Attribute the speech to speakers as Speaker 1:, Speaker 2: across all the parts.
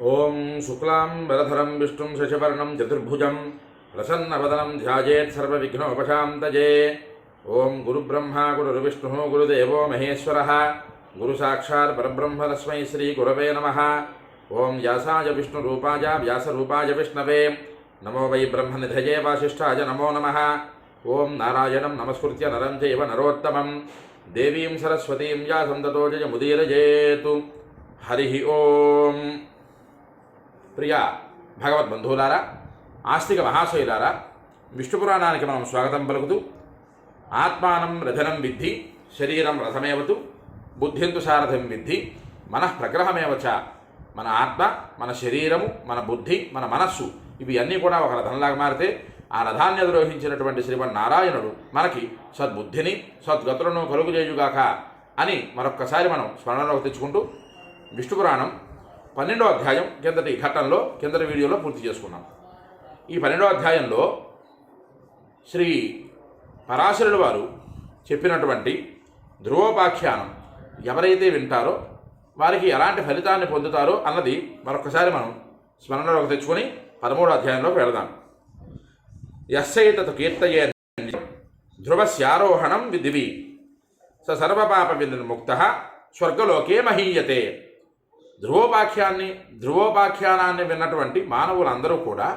Speaker 1: ओं शुक्लां वरधरं विष्णुं शशिवर्णं चतुर्भुजं प्रसन्नवदनं ध्याजेत् सर्वविघ्नोपशान्तये ओं गुरुब्रह्मा, गुरुर्विष्णुः, गुरुदेवो महेश्वरः। गुरुसाक्षात् परब्रह्म तस्मै श्रीगुरवे नमः। ओं व्यासाय विष्णुरूपाय, व्यासरूपाय विष्णवे। नमो वै ब्रह्मनिधये वासिष्ठाय नमो नमः। ओं नारायणं नमस्कृत्य नरं चैव नरोत्तमं। देवीं सरस्वतीं व्यासं ततो जयमुदीरजेतु हरिः ओम्। హరి ఓం ప్రియ భగవద్బంధువులారా ఆస్తిక మహాశయులారా విష్ణు పురాణానికి మనం స్వాగతం పలుకుతూ ఆత్మానం రథనం విద్ధి శరీరం రథమేవతు బుద్ధింతు సారథం విద్ధి మనః ప్రగ్రహమేవచ మన ఆత్మ మన శరీరము మన బుద్ధి మన మనస్సు ఇవి అన్నీ కూడా ఒక రథంలాగా మారితే ఆ రథాన్ని అధిరోహించినటువంటి శ్రీమన్నారాయణుడు మనకి సద్బుద్ధిని సద్గతులను కలుగుజేయుగాక అని మరొక్కసారి మనం స్మరణలోకి తెచ్చుకుంటూ విష్ణు పురాణం పన్నెండో అధ్యాయం కిందటి ఘట్టంలో కిందటి వీడియోలో పూర్తి చేసుకున్నాం ఈ పన్నెండో అధ్యాయంలో శ్రీ పరాశరుడు వారు చెప్పినటువంటి ధ్రువోపాఖ్యానం ఎవరైతే వింటారో వారికి ఎలాంటి ఫలితాన్ని పొందుతారో అన్నది మరొకసారి మనం స్మరణలోకి తెచ్చుకొని పదమూడో అధ్యాయంలోకి వెళదాం. యస్సైతతు కీర్తయే ధ్రువస్యారోహణం విధివి స సర్వపాప వినిర్ముక్త స్వర్గలోకే మహీయతే ధ్రువోపాఖ్యాన్ని ధ్రువోపాఖ్యానాన్ని విన్నటువంటి మానవులందరూ కూడా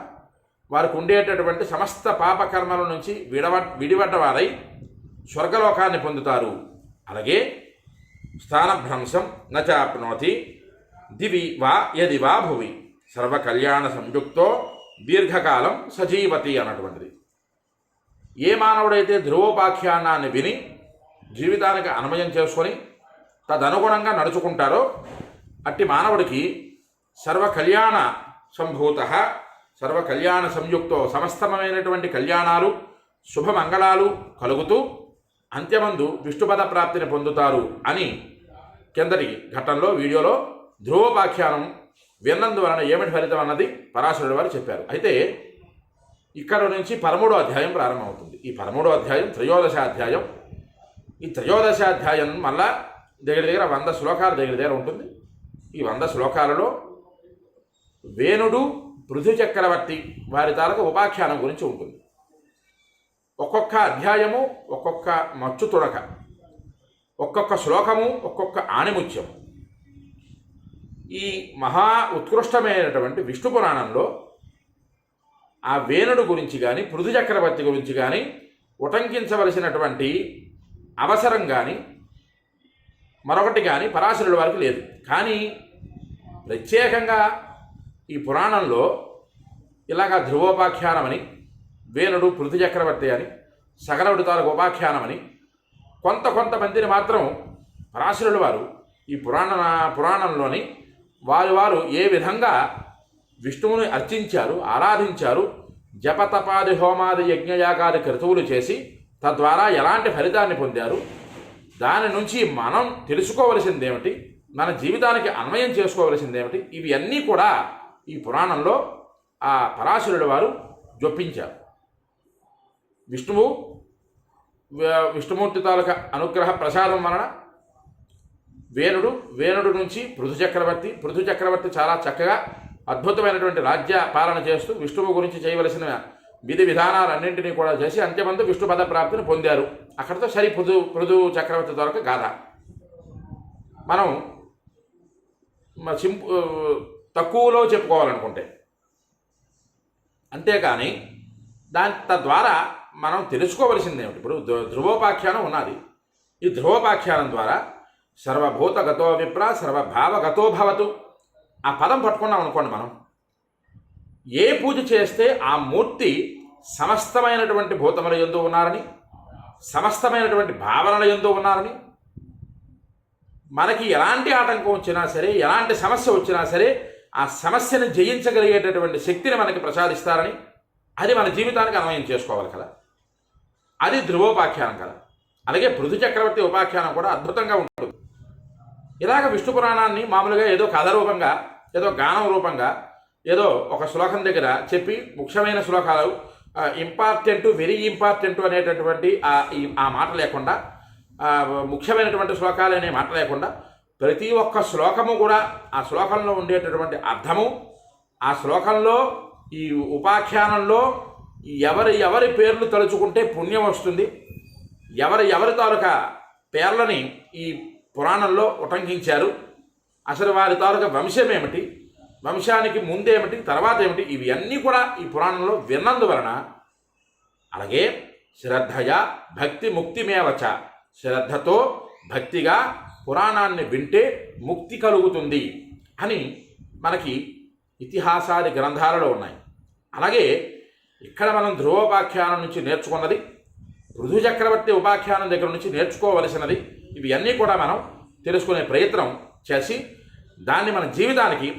Speaker 1: వారికి ఉండేటటువంటి సమస్త పాపకర్మల నుంచి విడవ విడిపడ్డవారై స్వర్గలోకాన్ని పొందుతారు. అలాగే స్థానభ్రంశం నచాప్నోతి దివి వా యది వా భువి సర్వకళ్యాణ సంయుక్తో దీర్ఘకాలం సజీవతి అన్నటువంటిది. ఏ మానవుడైతే ధ్రువోపాఖ్యానాన్ని విని జీవితానికి అన్వయం చేసుకొని తదనుగుణంగా నడుచుకుంటారో అట్టి మానవుడికి సర్వ కళ్యాణ సంభూత సర్వ కళ్యాణ సంయుక్తో సమస్తమైనటువంటి కళ్యాణాలు శుభమంగళాలు కలుగుతూ అంత్యమందు విష్ణుపద ప్రాప్తిని పొందుతారు అని కిందటి ఘట్టంలో వీడియోలో ధ్రువోపాఖ్యానం విన్నందువలన ఏమిటి ఫలితం అన్నది పరాశరుడు వారు చెప్పారు. అయితే ఇక్కడ నుంచి పదమూడో అధ్యాయం ప్రారంభమవుతుంది. ఈ పదమూడో అధ్యాయం త్రయోదశాధ్యాయం ఈ త్రయోదశాధ్యాయం మళ్ళా దగ్గర దగ్గర వంద శ్లోకాల దగ్గర దగ్గర ఉంటుంది. ఈ వంద శ్లోకాలలో వేణుడు పృథు చక్రవర్తి వారి తాలూకు ఉపాఖ్యానం గురించి ఉంటుంది. ఒక్కొక్క అధ్యాయము ఒక్కొక్క మచ్చు తుడక ఒక్కొక్క శ్లోకము ఒక్కొక్క ఆణిముత్యము. ఈ మహా ఉత్కృష్టమైనటువంటి విష్ణు పురాణంలో ఆ వేణుడు గురించి కానీ పృథు చక్రవర్తి గురించి కానీ ఉటంకించవలసినటువంటి అవసరం కానీ మరొకటి కానీ పరాశరుడు వారికి లేదు. కానీ ప్రత్యేకంగా ఈ పురాణంలో ఇలాగా ధ్రువోపాఖ్యానమని వేణుడు పృథు చక్రవర్తి అని సగరవుడి తాలూకు ఉపాఖ్యానమని కొంత కొంతమందిని మాత్రం పరాశరుడు వారు ఈ పురాణ పురాణంలోని వారు వారు ఏ విధంగా విష్ణువుని అర్చించారు ఆరాధించారు జపతపాది హోమాది యజ్ఞయాగాది క్రతువులు చేసి తద్వారా ఎలాంటి ఫలితాన్ని పొందారు దాని నుంచి మనం తెలుసుకోవలసిందేమిటి మన జీవితానికి అన్వయం చేసుకోవలసింది ఏమిటి? ఇవి అన్నీ కూడా ఈ పురాణంలో ఆ పరాశరుడు వారు జొప్పించారు. విష్ణువు విష్ణుమూర్తి తాలూకా అనుగ్రహ ప్రసాదం వలన వేణుడు వేణుడు నుంచి పృథు చక్రవర్తి పృథు చక్రవర్తి చాలా చక్కగా అద్భుతమైనటువంటి రాజ్య పాలన చేస్తూ విష్ణువు గురించి చేయవలసిన విధి విధానాలన్నింటినీ కూడా చేసి అంత్యమందు విష్ణు పద ప్రాప్తిని పొందారు. అక్కడితో సరి పృథు పృథు చక్రవర్తి దొరక గాథ. మనం సింపు తక్కువలో చెప్పుకోవాలనుకుంటే. అంతేకాని దాని తద్వారా మనం తెలుసుకోవలసింది ఏమిటి ఇప్పుడు ధ్రువోపాఖ్యానం ఉన్నది. ఈ ధ్రువోపాఖ్యానం ద్వారా సర్వభూతగతో విప్ర సర్వభావగతో భవతు. ఆ పదం పట్టుకున్నాం అనుకోండి మనం. ఏ పూజ చేస్తే ఆ మూర్తి సమస్తమైనటువంటి భూతముల ఎందు ఉన్నారని సమస్తమైనటువంటి భావనల ఎందు ఉన్నారని మనకి ఎలాంటి ఆటంకం వచ్చినా సరే ఎలాంటి సమస్య వచ్చినా సరే ఆ సమస్యను జయించగలిగేటటువంటి శక్తిని మనకి ప్రసాదిస్తారని అది మన జీవితానికి అన్వయం చేసుకోవాలి కదా. అది ధ్రువోపాఖ్యానం కదా. అలాగే పృథు చక్రవర్తి ఉపాఖ్యానం కూడా అద్భుతంగా ఉంటుంది. ఇలాగ విష్ణు పురాణాన్ని మామూలుగా ఏదో కథ రూపంగా ఏదో గానం రూపంగా ఏదో ఒక శ్లోకం దగ్గర చెప్పి ముఖ్యమైన శ్లోకాలు ఇంపార్టెంట్ వెరీ ఇంపార్టెంట్ అనేటటువంటి ఆ ఈ- ఆ మాట లేకుండా ముఖ్యమైనటువంటి శ్లోకాలు మాట లేకుండా ప్రతి ఒక్క శ్లోకము కూడా ఆ శ్లోకంలో ఉండేటటువంటి అర్థము ఆ శ్లోకంలో ఈ ఉపాఖ్యానంలో ఎవరి ఎవరి పేర్లు తలుచుకుంటే పుణ్యం వస్తుంది. ఎవరి ఎవరి తాలూకా పేర్లని ఈ పురాణంలో ఉటంకించారు. అసలు వారి తాలూకా వంశం ఏమిటి వంశానికి ముందేమిటి తర్వాత ఏమిటి ఇవి అన్నీ కూడా ఈ పురాణంలో విన్నందువలన అలాగే శ్రద్ధయ భక్తి ముక్తిమేవచ శ్రద్ధతో భక్తిగా పురాణాన్ని వింటే ముక్తి కలుగుతుంది అని మనకి ఇతిహాసాది గ్రంథాలలో ఉన్నాయి. అలాగే ఇక్కడ మనం ధ్రువోపాఖ్యానం నుంచి నేర్చుకున్నది పృథు చక్రవర్తి ఉపాఖ్యానం దగ్గర నుంచి నేర్చుకోవలసినది ఇవి అన్నీ కూడా మనం తెలుసుకునే ప్రయత్నం చేసి దాన్ని మన జీవితానికి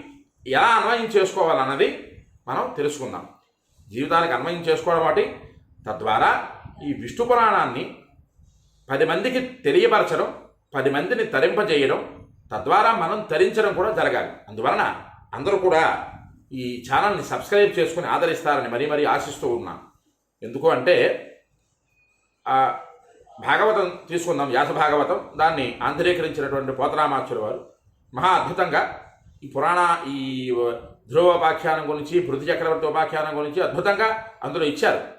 Speaker 1: ఎలా అన్వయం చేసుకోవాలన్నది మనం తెలుసుకుందాం. జీవితానికి అన్వయం చేసుకోవడం వాటి తద్వారా ఈ విష్ణు పురాణాన్ని పది మందికి తెలియపరచడం పది మందిని తరింపజేయడం తద్వారా మనం తరించడం కూడా జరగాలి. అందువలన అందరూ కూడా ఈ ఛానల్ని సబ్స్క్రైబ్ చేసుకుని ఆదరిస్తారని మరీ మరీ ఆశిస్తూ ఉన్నాను. ఎందుకు అంటే భాగవతం తీసుకుందాం వ్యాస భాగవతం. దాన్ని ఆంధ్రీకరించినటువంటి పోతరామాచుడు వారు. మహా అద్భుతంగా ఈ పురాణ ఈ ధ్రువ ఉపాఖ్యానం గురించి పృథు చక్రవర్తి ఉపాఖ్యానం గురించి అద్భుతంగా అందులో ఇచ్చారు.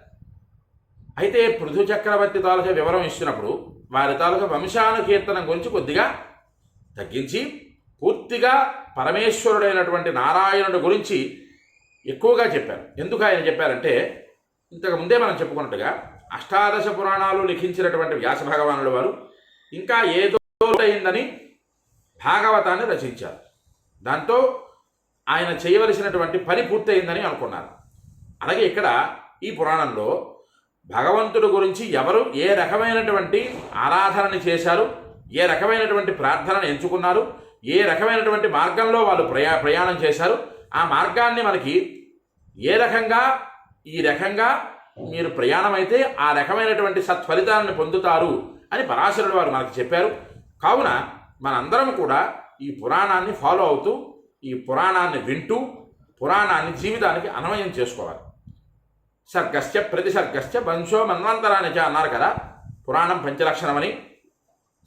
Speaker 1: అయితే పృథు చక్రవర్తి తాలూకా వివరం ఇచ్చినప్పుడు వారి తాలూకా వంశానుకీర్తనం గురించి కొద్దిగా తగ్గించి పూర్తిగా పరమేశ్వరుడైనటువంటి నారాయణుడి గురించి ఎక్కువగా చెప్పారు. ఎందుకు ఆయన చెప్పారంటే ఇంతకు ముందే మనం చెప్పుకున్నట్టుగా అష్టాదశ పురాణాలు లిఖించినటువంటి వ్యాస భగవానుల వారు ఇంకా ఏదో అయిందని భాగవతాన్ని రచించారు. దాంతో ఆయన చేయవలసినటువంటి పని పూర్తయిందని అనుకున్నారు. అలాగే ఇక్కడ ఈ పురాణంలో భగవంతుడి గురించి ఎవరు ఏ రకమైనటువంటి ఆరాధనని చేశారు ఏ రకమైనటువంటి ప్రార్థనను ఎంచుకున్నారు ఏ రకమైనటువంటి మార్గంలో వాళ్ళు ప్రయా ప్రయాణం చేశారు ఆ మార్గాన్ని మనకి ఏ రకంగా ఈ రకంగా మీరు ప్రయాణం అయితే ఆ రకమైనటువంటి సత్ఫలితాలను పొందుతారు అని పరాశరుడు వారు మనకు చెప్పారు. కావున మనందరం కూడా ఈ పురాణాన్ని ఫాలో అవుతూ ఈ పురాణాన్ని వింటూ పురాణాన్ని జీవితానికి అన్వయం చేసుకోవాలి. సర్గశ్చ ప్రతిసర్గశ్చ వంశో మన్వంతరాన్ని చ అన్నారు కదా. పురాణం పంచలక్షణమని.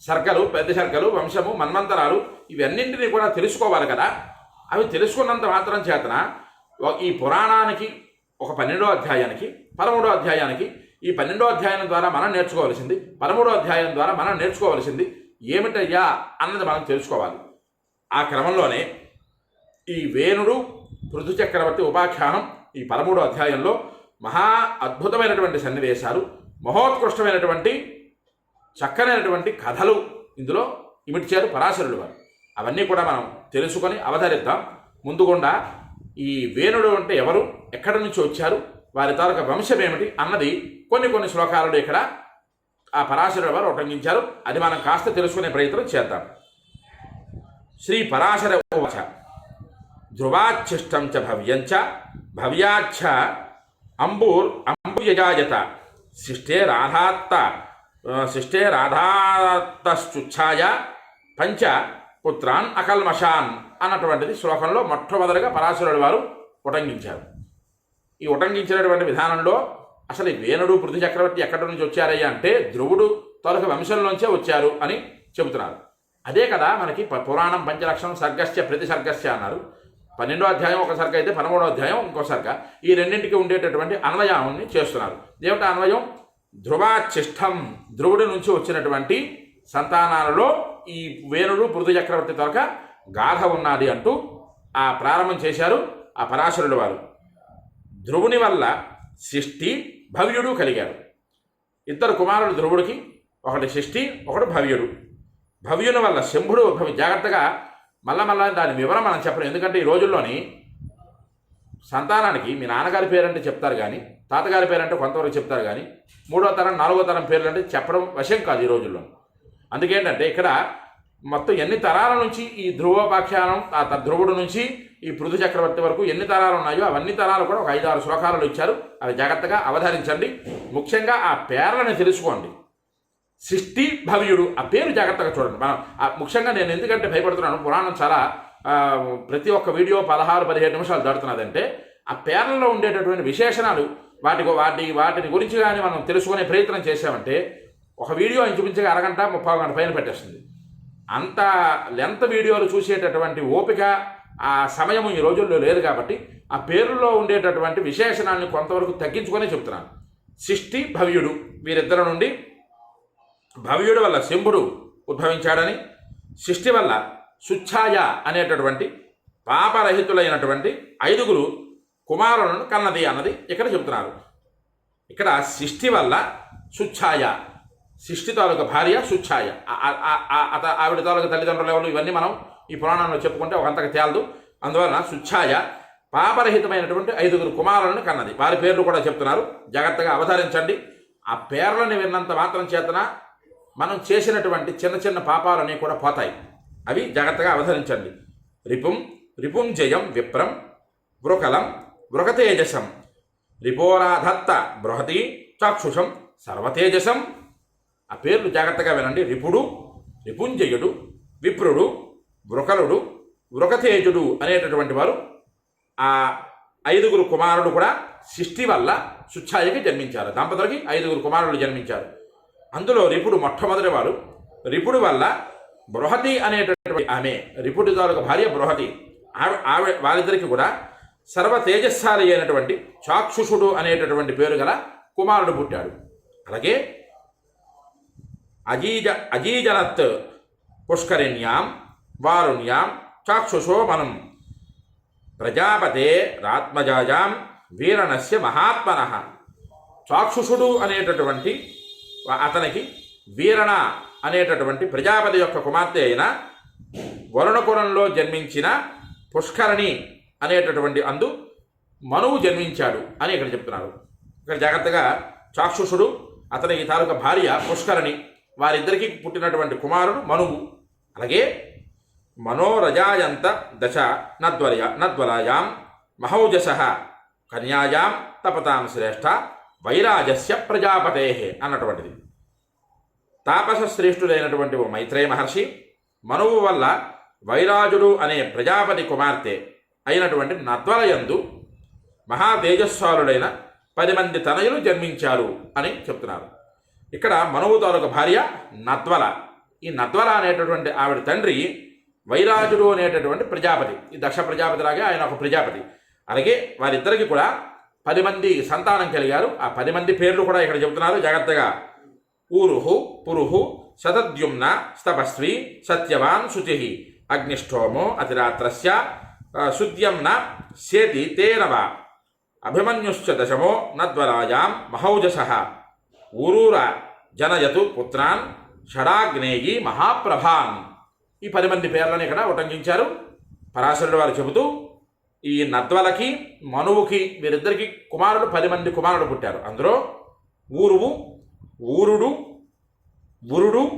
Speaker 1: సర్గలు పెద్ద సర్గలు వంశము మన్వంతరాలు ఇవన్నింటినీ కూడా తెలుసుకోవాలి కదా. అవి తెలుసుకున్నంత మాత్రం చేతన ఈ పురాణానికి ఒక పన్నెండో అధ్యాయానికి పదమూడో అధ్యాయానికి ఈ పన్నెండో అధ్యాయం ద్వారా మనం నేర్చుకోవాల్సింది పదమూడో అధ్యాయం ద్వారా మనం నేర్చుకోవాల్సింది ఏమిటయ్యా అన్నది మనం తెలుసుకోవాలి. ఆ క్రమంలోనే ఈ వేణుడు పృథు చక్రవర్తి ఉపాఖ్యానం ఈ పదమూడో అధ్యాయంలో మహా అద్భుతమైనటువంటి సన్నివేశాలు మహోత్కృష్టమైనటువంటి చక్కనైనటువంటి కథలు ఇందులో ఇమిడ్చారు పరాశరుడు వారు. అవన్నీ కూడా మనం తెలుసుకొని అవతరిద్దాం. ముందుగుండా ఈ వేణుడు అంటే ఎవరు ఎక్కడి నుంచి వచ్చారు వారి తాలూకా వంశం ఏమిటి అన్నది కొన్ని కొన్ని శ్లోకాలలో ఇక్కడ ఆ పరాశరుడు వారు ఉటంకించారు. అది మనం కాస్త తెలుసుకునే ప్రయత్నం చేద్దాం. శ్రీ పరాశర ఉవాచ ధ్రువాచ్ఛిష్టం చ భవ్యం చ భవ్యాచ్ఛ అంబూర్ అంబుయజాయత శిష్టే రాధాత్త ఆ, శిష్టే రాధాత్తశ్చుచ్ఛాయ పంచ పుత్రాన్ అకల్మషాన్ అన్నటువంటిది శ్లోకంలో మొట్టమొదటిగా పరాశరుడు వారు ఉటంకించారు. ఈ ఉటంకించినటువంటి విధానంలో అసలు ఈ వేణుడు పృథు చక్రవర్తి ఎక్కడి నుంచి వచ్చారయ్యా అంటే ధ్రువుడు తొలక వంశంలోంచే వచ్చారు అని చెబుతున్నారు. అదే కదా మనకి పురాణం పంచలక్షణం సర్గస్య ప్రతి సర్గస్య అన్నారు. పన్నెండో అధ్యాయం ఒకసారిగా అయితే పదమూడో అధ్యాయం ఇంకోసారిగా ఈ రెండింటికి ఉండేటటువంటి అన్వయాన్ని చేస్తున్నారు. ఏమిటి అన్వయం? ధ్రువాచిష్టం. ధ్రువుడి నుంచి వచ్చినటువంటి సంతానాలలో ఈ వేణుడు పృథు చక్రవర్తి తొలక గాథ ఉన్నది అంటూ ఆ ప్రారంభం చేశారు ఆ పరాశరుడు వారు. ధ్రువుని వల్ల శిష్టి భవ్యుడు కలిగారు. ఇద్దరు కుమారుడు ధ్రువుడికి ఒకటి శిష్టి ఒకడు భవ్యుడు. భవ్యుని వల్ల శంభుడు జాగ్రత్తగా మళ్ళా మళ్ళా దాని వివరం మనం చెప్పడం ఎందుకంటే ఈ రోజుల్లోని సంతానానికి మీ నాన్నగారి పేరంటే చెప్తారు కానీ తాతగారి పేరంటే కొంతవరకు చెప్తారు కానీ మూడో తరం నాలుగో తరం పేర్లు అంటే చెప్పడం వశం కాదు ఈ రోజుల్లో. అందుకేంటంటే ఇక్కడ మొత్తం ఎన్ని తరాల నుంచి ఈ ధ్రువోపాఖ్యానం ఆ త- ధ్రువుడు నుంచి ఈ పృథు చక్రవర్తి వరకు ఎన్ని తరాలు ఉన్నాయో అవన్నీ తరాలు కూడా ఒక ఐదు ఆరు శ్లోకాలలో ఇచ్చారు. అవి జాగ్రత్తగా అవధారించండి. ముఖ్యంగా ఆ పేర్లను తెలుసుకోండి. సృష్టి భవ్యుడు. ఆ పేరు జాగ్రత్తగా చూడండి. మనం ఆ ముఖ్యంగా నేను ఎందుకంటే భయపడుతున్నాను పురాణం చాలా ప్రతి ఒక్క వీడియో పదహారు పదిహేడు నిమిషాలు దాడుతున్నదంటే ఆ పేర్లలో ఉండేటటువంటి విశేషణాలు వాటి వాటి వాటిని గురించి కానీ మనం తెలుసుకునే ప్రయత్నం చేసామంటే ఒక వీడియో ఇంచుమించుగా అరగంట ముప్పై గంట పైన పెట్టేస్తుంది. అంత లెంత్ వీడియోలు చూసేటటువంటి ఓపిక ఆ సమయం ఈ రోజుల్లో లేదు కాబట్టి ఆ పేరులో ఉండేటటువంటి విశేషణాలను కొంతవరకు తగ్గించుకొని చెప్తున్నాను. సిష్టి భవ్యుడు వీరిద్దరి నుండి భవ్యుడి వల్ల శంభుడు ఉద్భవించాడని సృష్టి వల్ల సుచ్ఛాయ అనేటటువంటి పాపరహితులైనటువంటి ఐదుగురు కుమారులను కన్నది అన్నది ఇక్కడ చెబుతున్నారు. ఇక్కడ సృష్టి వల్ల సుచ్ఛాయ సృష్టి తాలూక భార్య సుచ్ఛాయ. అత- ఆవిడ తాలూక తల్లిదండ్రులు ఎవరు ఇవన్నీ మనం ఈ పురాణంలో చెప్పుకుంటే ఒక అంతకు తేలదు. అందువలన సుచ్ఛాయ పాపరహితమైనటువంటి ఐదుగురు కుమారులను కన్నది. వారి పేర్లు కూడా చెప్తున్నారు. జాగ్రత్తగా అవతరించండి ఆ పేర్లను విన్నంత మాత్రం చేతన మనం చేసినటువంటి చిన్న చిన్న పాపాలన్నీ కూడా పోతాయి. అవి జాగ్రత్తగా అవతరించండి రిపుం రిపుం జయం విప్రం వృకలం వృకతేజసం. రిపోరాధత్త బృహతి చాక్షుషం సర్వతేజసం. ఆ పేర్లు జాగ్రత్తగా వినండి. రిపుడు రిపుంజయుడు విప్రుడు వృకలుడు వృకతేజుడు అనేటటువంటి వారు ఆ ఐదుగురు కుమారుడు కూడా సృష్టి వల్ల సుచ్ఛాయకి జన్మించారు. దంపతులకి ఐదుగురు కుమారులు జన్మించారు. అందులో రిపుడు మొట్టమొదటి వారు రిపుడు వల్ల బృహతి అనేటటువంటి ఆమె రిపుడి తాలూక భార్య బృహతి. ఆవి ఆవి వారిద్దరికి కూడా సర్వ తేజస్సాలి అయినటువంటి చాక్షుషుడు అనేటటువంటి పేరు గల కుమారుడు పుట్టాడు. అలాగే అజీజ అజీజనత్ పుష్కరిణ్యాం వారుణ్యాం చాక్షుషో మనం. ప్రజాపతే రాత్మజాజాం వీరణస్య మహాత్మన. చాక్షుషుడు అనేటటువంటి అతనికి వీరణ అనేటటువంటి ప్రజాపతి యొక్క కుమార్తె అయిన వరుణకులంలో జన్మించిన పుష్కరణి అనేటటువంటి అందు మనువు జన్మించాడు అని ఇక్కడ చెప్తున్నారు. ఇక్కడ జాగ్రత్తగా చాక్షుషుడు అతనికి తాలూకా భార్య పుష్కరణి వారిద్దరికీ పుట్టినటువంటి కుమారుడు మనువు. అలాగే మనోరజాయంత దశ నద్వలయ నద్వలాయాం మహౌజస కన్యాయాం తపతాం శ్రేష్ఠ వైరాజస్య ప్రజాపతే అన్నటువంటిది. తాపస శ్రేష్ఠుడైనటువంటి ఓ మైత్రేయ మహర్షి మనువు వల్ల వైరాజుడు అనే ప్రజాపతి కుమార్తె అయినటువంటి నద్వలయందు మహా తేజస్వాలుడైన పది మంది తనయులు జన్మించారు అని చెప్తున్నారు. ఇక్కడ మనువు తాలూకు భార్య నద్వల. ఈ నద్వల అనేటటువంటి ఆవిడ తండ్రి వైరాజుడు అనేటటువంటి ప్రజాపతి. ఈ దక్ష ప్రజాపతి లాగే ఆయన ఒక ప్రజాపతి. అలాగే వారిద్దరికి కూడా పది మంది సంతానం కలిగారు. ఆ పది మంది పేర్లు కూడా ఇక్కడ చెబుతున్నారు. జాగ్రత్తగా. ఊరుహు పురుహు శతద్యుమ్న స్తపస్వి సత్యవాన్ శుచి అగ్నిష్టోమో అతిరాత్రస్య శుద్ధ్యం శుద్ధ్యంన సేతి తేనవ అభిమన్యుశ్చ దశమో నద్వరాజాం మహౌజస ఊరూర జనయతు పుత్రాన్ షడాగ్నేయి మహాప్రభాన్. ఈ పది మంది పేర్లను ఇక్కడ ఉటంకించారు. పరాశరుడు వారు చెబుతూ ఈ నద్వలకి మనువుకి వీరిద్దరికి కుమారుడు పది మంది కుమారుడు పుట్టారు. అందులో ఊరువు ఊరుడు ఉరుడు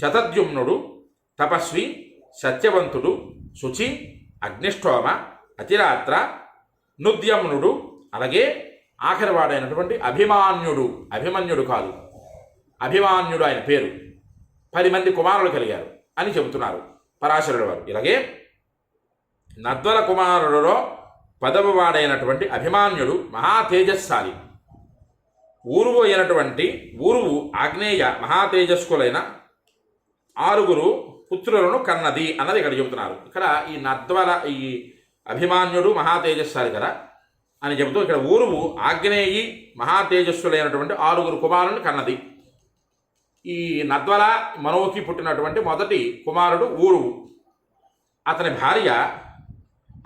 Speaker 1: శతద్యుమ్నుడు తపస్వి సత్యవంతుడు శుచి అగ్నిష్టోమ అతిరాత్ర నుద్యమ్నుడు అలాగే ఆఖరివాడైనటువంటి అభిమాన్యుడు. అభిమన్యుడు కాదు. అభిమాన్యుడు ఆయన పేరు. పది మంది కుమారులు కలిగారు అని చెబుతున్నారు పరాశరుడు వారు. ఇలాగే నద్వల కుమారులలో పదమవాడైనటువంటి అభిమాన్యుడు మహా తేజస్సాలి ఊరువు అయినటువంటి ఊరువు ఆగ్నేయ మహా తేజస్కులైన ఆరుగురు పుత్రులను కన్నది అన్నది ఇక్కడ చెబుతున్నారు. ఇక్కడ ఈ నద్వల ఈ అభిమాన్యుడు మహా తేజస్సాలి కదా అని చెబుతూ ఇక్కడ ఊరువు ఆగ్నేయి మహా తేజస్సులైనటువంటి ఆరుగురు కుమారులను కన్నది. ఈ నద్వల మనోకి పుట్టినటువంటి మొదటి కుమారుడు ఊరువు. అతని భార్య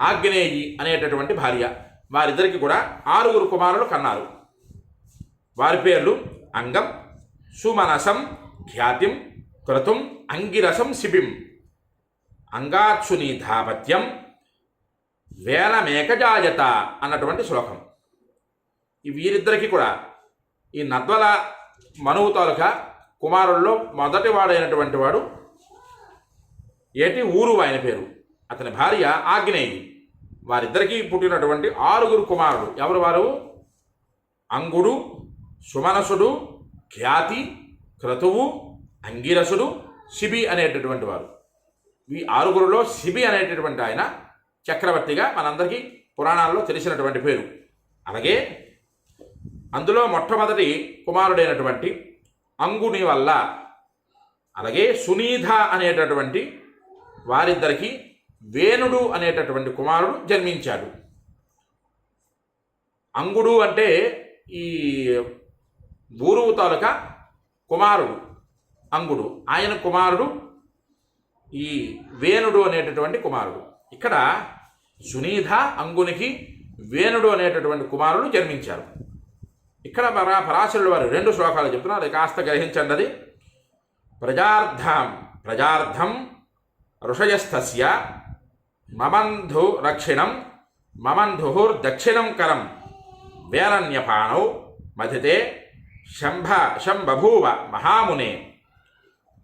Speaker 1: ఆగ్నేయి అనేటటువంటి భార్య. వారిద్దరికి కూడా ఆరుగురు కుమారులు కన్నారు. వారి పేర్లు అంగం సుమనసం ఖ్యాతిం క్రతుం అంగిరసం శిబిం. అంగాక్షుని ధాపత్యం వేలమేకజాయత అన్నటువంటి శ్లోకం. ఈ కూడా ఈ నద్వల మనువు తాలూకా కుమారుల్లో మొదటి వాడైనటువంటి వాడు ఏటి ఊరు ఆయన పేరు? అతని భార్య ఆగ్నేయి. వారిద్దరికీ పుట్టినటువంటి ఆరుగురు కుమారుడు ఎవరు వారు? అంగుడు సుమనసుడు ఖ్యాతి క్రతువు అంగిరసుడు శిబి అనేటటువంటి వారు. ఈ ఆరుగురులో శిబి అనేటటువంటి ఆయన చక్రవర్తిగా మనందరికీ పురాణాల్లో తెలిసినటువంటి పేరు. అలాగే అందులో మొట్టమొదటి కుమారుడైనటువంటి అంగుని వల్ల అలాగే సునీధ అనేటటువంటి వారిద్దరికీ వేణుడు అనేటటువంటి కుమారుడు జన్మించాడు. అంగుడు అంటే ఈ బూరువు తాలూకా కుమారుడు అంగుడు. ఆయన కుమారుడు ఈ వేణుడు అనేటటువంటి కుమారుడు. ఇక్కడ సునీధ అంగునికి వేణుడు అనేటటువంటి కుమారుడు జన్మించారు. ఇక్కడ పరా పరాశరుడు వారు రెండు శ్లోకాలు చెప్తున్నారు. అది కాస్త గ్రహించండి అది. ప్రజార్థం ప్రజార్థం ఋషయస్థస్య మమంధు రక్షిణం మమంధుర్దక్షిణం కరం వేలన్యపాణౌ మధితే శంభ శంబభూవ మహామునే.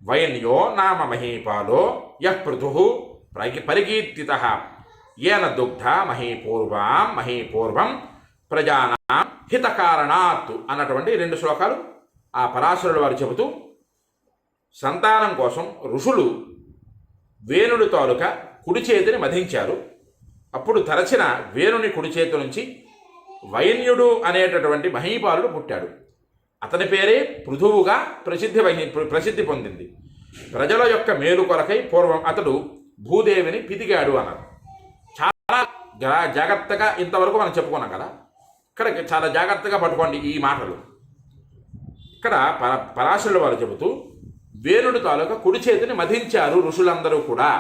Speaker 1: వైన్యో నామ మహీపాలో యః పృథు పరికీర్తిత ఏన దుగ్ధ మహీపూర్వాం మహీపూర్వం ప్రజానాం హితకారణాత్ అన్నటువంటి రెండు శ్లోకాలు ఆ పరాశరుడు వారు చెబుతూ సంతానం కోసం ఋషులు వేణుడు తాలూక కుడి చేతిని మధించారు. అప్పుడు తరచిన వేణుని కుడి చేతి నుంచి వైన్యుడు అనేటటువంటి మహీపాలుడు పుట్టాడు. అతని పేరే పృథువుగా ప్రసిద్ధి వహి ప్రసిద్ధి పొందింది. ప్రజల యొక్క మేలు కొరకై పూర్వం అతడు భూదేవిని పితిగాడు అన్నారు. చాలా జాగ్రత్తగా ఇంతవరకు మనం చెప్పుకున్నాం కదా. ఇక్కడ చాలా జాగ్రత్తగా పట్టుకోండి ఈ మాటలు. ఇక్కడ పర పరాశరుల వారు చెబుతూ వేణుడు తాలూకా కుడి చేతిని మధించారు ఋషులందరూ కూడా.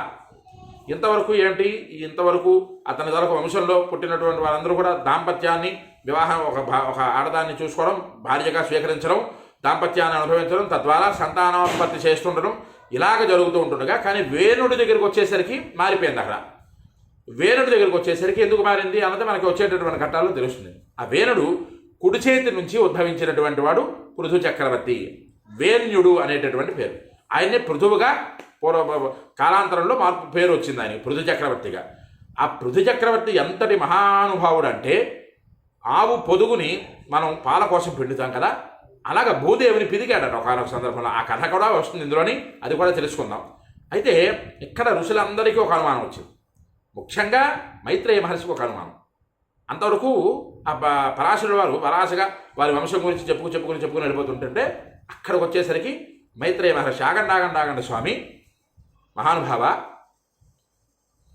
Speaker 1: ఇంతవరకు ఏంటి? ఇంతవరకు అతని తాలూకా వంశంలో పుట్టినటువంటి వారందరూ కూడా దాంపత్యాన్ని వివాహం ఒక భా- ఒక ఆడదాన్ని చూసుకోవడం భార్యగా స్వీకరించడం దాంపత్యాన్ని అనుభవించడం తద్వారా సంతానోత్పత్తి చేస్తుండడం ఇలాగ జరుగుతూ ఉంటుండగా కానీ వేణుడి దగ్గరికి వచ్చేసరికి మారిపోయింది అక్కడ. వేణుడి దగ్గరికి వచ్చేసరికి ఎందుకు మారింది అన్నది మనకి వచ్చేటటువంటి ఘట్టాల్లో తెలుస్తుంది. ఆ వేణుడు కుడి చేతి నుంచి ఉద్భవించినటువంటి వాడు పృథు చక్రవర్తి వేణ్యుడు అనేటటువంటి పేరు. ఆయన్ని పృథువుగా పూర్వ కాలాంతరంలో మార్పు పేరు వచ్చింది ఆయన పృథు చక్రవర్తిగా. ఆ పృథు చక్రవర్తి ఎంతటి మహానుభావుడు అంటే ఆవు పొదుగుని మనం పాల కోసం పిండుతాం కదా అలాగ భూదేవిని పిదిగాడట ఒకనొక సందర్భంలో. ఆ కథ కూడా వస్తుంది ఇందులోని అది కూడా తెలుసుకుందాం. అయితే ఇక్కడ ఋషులందరికీ ఒక అనుమానం వచ్చింది. ముఖ్యంగా మైత్రేయ మహర్షికి ఒక అనుమానం. అంతవరకు ఆ ప- పరాశరుడు వారు పరాశగా వారి వంశం గురించి చెప్పుకు చెప్పుకుని చెప్పుకుని వెళ్ళిపోతుంటుంటే అక్కడికి వచ్చేసరికి మైత్రేయ మహర్షి ఆగండి ఆగండి ఆగండి స్వామి మహానుభావ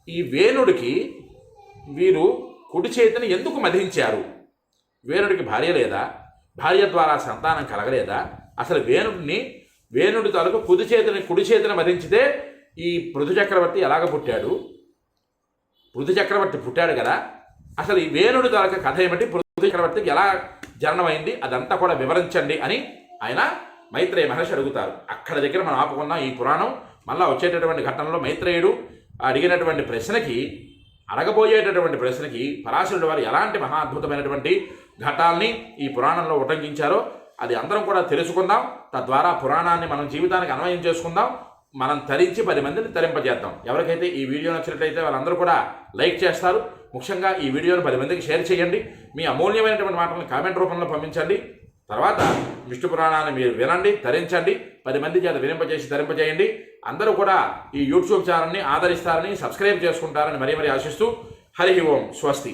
Speaker 1: ఈ వేణుడికి వీరు కుడి చేతిని ఎందుకు మధించారు? వేణుడికి భార్య లేదా? భార్య ద్వారా సంతానం కలగలేదా? అసలు వేణుడిని వేణుడి తాలూకు కుది చేతిని కుడి చేతిని మధించితే ఈ పృథు చక్రవర్తి ఎలాగ పుట్టాడు? పృథు చక్రవర్తి పుట్టాడు కదా. అసలు ఈ వేణుడి తాలూకా కథ ఏమిటి? పృథు చక్రవర్తికి ఎలా జననమైంది? అదంతా కూడా వివరించండి అని ఆయన మైత్రేయ మహర్షి అడుగుతారు. అక్కడ దగ్గర మనం ఆపుకున్న ఈ పురాణం. మళ్ళా వచ్చేటటువంటి ఘట్టంలో మైత్రేయుడు అడిగినటువంటి ప్రశ్నకి అడగబోయేటటువంటి ప్రశ్నకి పరాశరుడు వారు ఎలాంటి మహా అద్భుతమైనటువంటి ఘట్టాల్ని ఈ పురాణంలో ఉటంకించారో అది అందరం కూడా తెలుసుకుందాం. తద్వారా పురాణాన్ని మనం జీవితానికి అన్వయం చేసుకుందాం. మనం తరించి పది మందిని తరింపజేద్దాం. ఎవరికైతే ఈ వీడియో నచ్చినట్లయితే వాళ్ళందరూ కూడా లైక్ చేస్తారు. ముఖ్యంగా ఈ వీడియోను పది మందికి షేర్ చేయండి. మీ అమూల్యమైనటువంటి మాటలను కామెంట్ రూపంలో పంపించండి. తర్వాత విష్ణు పురాణాన్ని మీరు వినండి తరించండి పది మంది చేత వినింపజేసి తరింపజేయండి. అందరూ కూడా ఈ యూట్యూబ్ ఛానల్ని ఆదరిస్తారని సబ్స్క్రైబ్ చేసుకుంటారని మరీ మరీ ఆశిస్తూ హరి ఓం స్వస్తి.